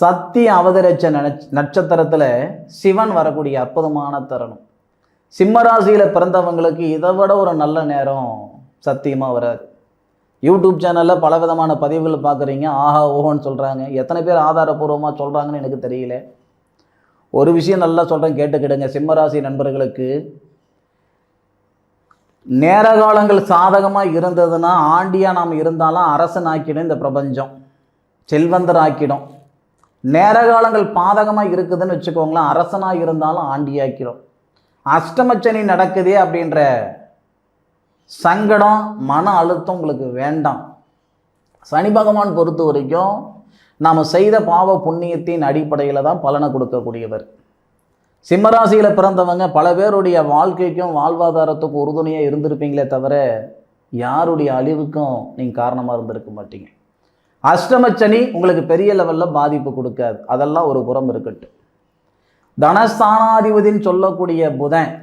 சக்தி அவதரிச்ச நட்சத்திரத்தில் சிவன் வரக்கூடிய அற்புதமான தருணம். சிம்மராசியில் பிறந்தவங்களுக்கு இதை விட ஒரு நல்ல நேரம் சத்தியமாக வராது. யூடியூப் சேனலில் பல விதமான பதிவுகள் பார்க்குறீங்க. ஆஹா ஓஹோன்னு சொல்கிறாங்க எத்தனை பேர் ஆதாரபூர்வமாக சொல்கிறாங்கன்னு எனக்கு தெரியல. ஒரு விஷயம் நல்லா சொல்கிறேன் கேட்டுக்கிடுங்க. சிம்மராசி நண்பர்களுக்கு நேர காலங்கள் சாதகமாக இருந்ததுன்னா ஆண்டியாக நாம் இருந்தாலும் அரசன் ஆக்கிடும் இந்த பிரபஞ்சம். செல்வந்தர் ஆக்கிடும் நேர காலங்கள் பாதகமாக இருக்குதுன்னு வச்சுக்கோங்களேன் அரசனாக இருந்தாலும் ஆண்டியாக்கிறோம் அஷ்டமச்சனி நடக்குதே அப்படின்ற சங்கடம் மன அழுத்தம் உங்களுக்கு வேண்டாம். சனி பகவான் பொறுத்த வரைக்கும் நாம் செய்த பாவ புண்ணியத்தின் அடிப்படையில் தான் பலனை கொடுக்கக்கூடியவர். சிம்மராசியில் பிறந்தவங்க பல பேருடைய வாழ்க்கைக்கும் வாழ்வாதாரத்துக்கும் உறுதுணையாக இருந்திருப்பீங்களே தவிர யாருடைய அழிவுக்கும் நீங்கள் காரணமாக இருந்திருக்க மாட்டீங்க. அஷ்டமச்சனி உங்களுக்கு பெரிய லெவலில் பாதிப்பு கொடுக்காது. அதெல்லாம் ஒரு புறம் இருக்கட்டும். தனஸ்தானாதிபதின்னு சொல்லக்கூடிய புதன்